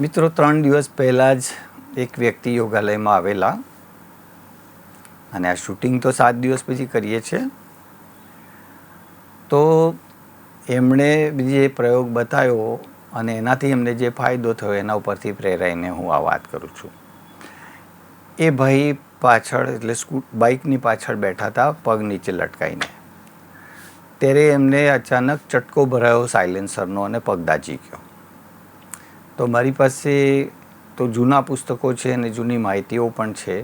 મિત્રો, ત્રણ દિવસ પહેલાં જ એક વ્યક્તિ યોગાલયમાં આવેલા અને આ શૂટિંગ તો સાત દિવસ પછી કરીએ છીએ. તો એમણે જે પ્રયોગ બતાવ્યો અને એનાથી એમને જે ફાયદો થયો, એના ઉપરથી પ્રેરાઈને હું આ વાત કરું છું. એ ભાઈ પાછળ, એટલે સ્કૂ બાઇકની પાછળ બેઠા હતા, પગ નીચે લટકાઈને. ત્યારે એમને અચાનક ચટકો ભરાયો સાયલેન્સરનો અને પગ દાજી ગયો. તો મારી પાસે તો જૂના પુસ્તકો છે અને જૂની માહિતીઓ પણ છે.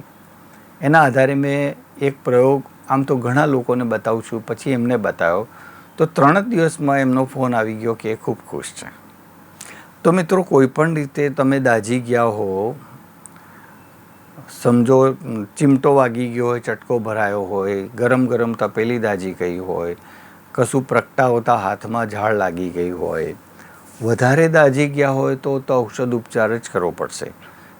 એના આધારે મેં એક પ્રયોગ આમ તો ઘણા લોકોને બતાવું છું, પછી એમને બતાવ્યો. તો ત્રણ જ દિવસમાં એમનો ફોન આવી ગયો કે એ ખૂબ ખુશ છે. તો મિત્રો કોઈપણ રીતે તમે દાજી ગયા હો, સમજો ચીમટો વાગી ગયો હોય, ચટકો ભરાયો હોય, ગરમ ગરમ તપેલી દાજી ગઈ હોય, કશું પ્રગટાવતા હાથમાં ઝાડ લાગી ગઈ હોય વધારે દાજી ગયા હોય તો તો ઔષધ ઉપચાર જ કરવો પડશે.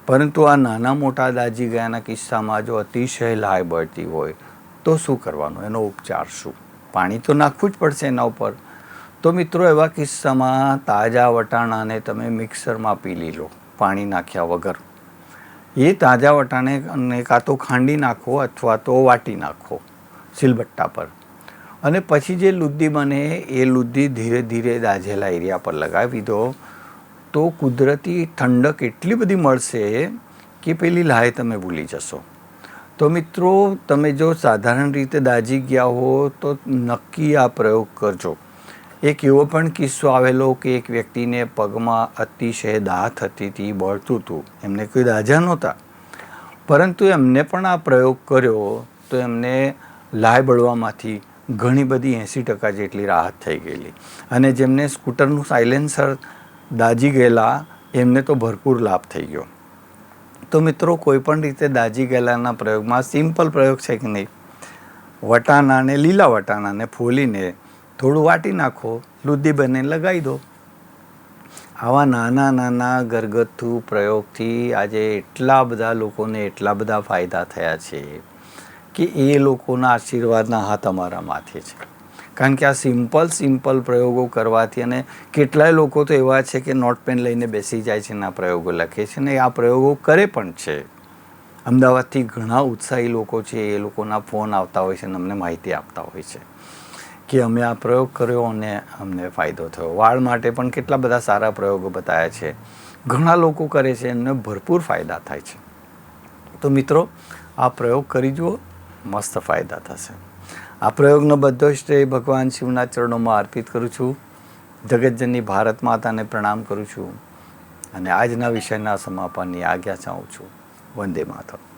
પરંતુ આ નાના મોટા દાજી ગયાના કિસ્સામાં જો અતિશય લાય બળતી હોય, તો શું કરવાનું? એનો ઉપચાર શું? પાણી તો નાખવું જ પડશે એના ઉપર. તો મિત્રો, એવા કિસ્સામાં તાજા વટાણાને તમે મિક્સરમાં પીલી લો પાણી નાખ્યા વગર. એ તાજા વટાણે કાં તો ખાંડી નાખો અથવા તો વાટી નાખો, સિલબટ્ટા પર. અને પછી જે લુદ્દી બને, એ લુદ્દી ધીરે ધીરે દાઝેલા એરિયા પર લગાવી દો, તો કુદરતી ઠંડક એટલી બધી મળશે કે પેલી લાય તમે ભૂલી જશો. તો મિત્રો, તમે જો સાધારણ રીતે દાજી ગયા હો, તો નક્કી આ પ્રયોગ કરજો. એક એવો પણ કિસ્સો આવેલો કે એક વ્યક્તિને પગમાં અતિશય દાહ થતી હતી, બળતું હતું. એમને કોઈ દાજા નહોતા. પરંતુ એમને પણ આ પ્રયોગ કર્યો, તો એમને લાય બળવામાંથી ઘણી બધી એંસી ટકા જેટલી રાહત થઈ ગયેલી. અને જેમને સ્કૂટરનું સાયલેન્સર દાજી ગયેલા, એમને તો ભરપૂર લાભ થઈ ગયો. તો મિત્રો કોઈ પણ રીતે દાજી ગયેલાના પ્રયોગમાં સિમ્પલ પ્રયોગ છે કે નહીં? વટાણાને, લીલા વટાણાને ફોલીને થોડું વાટી નાખો, લુદ્દી બને લગાવી દો. આવા નાના નાના ઘરગથ્થુ પ્રયોગથી આજે એટલા બધા લોકોને એટલા બધા ફાયદા થયા છે. કે એ લોકોના આશીર્વાદના હાથ અમારા માથે છે. કારણ કે આ સિમ્પલ સિમ્પલ પ્રયોગો કરવાથી અને કેટલાય લોકો તો એવા છે કે નોટ પેન લઈને બેસી જાય છે અને આ પ્રયોગો લખે છે ને આ પ્રયોગો કરે પણ છે. અમદાવાદથી ઘણા ઉત્સાહી લોકો છે, એ લોકોના ફોન આવતા હોય છે અને અમને માહિતી આપતા હોય છે કે અમે આ પ્રયોગ કર્યો અને અમને ફાયદો થયો. વાળ માટે પણ કેટલા બધા સારા પ્રયોગો બતાવ્યા છે. ઘણા લોકો કરે છે એમને ભરપૂર ફાયદા થાય છે. તો મિત્રો, આ પ્રયોગ કરી જુઓ. મસ્ત ફાયદા થશે. આ પ્રયોગનો બધો શ્રેય ભગવાન શિવના ચરણોમાં અર્પિત કરું છું. જગતજનની ભારત માતાને પ્રણામ કરું છું. અને આજના વિષયના સમાપનની આજ્ઞા ચાહું છું. વંદે માતરમ.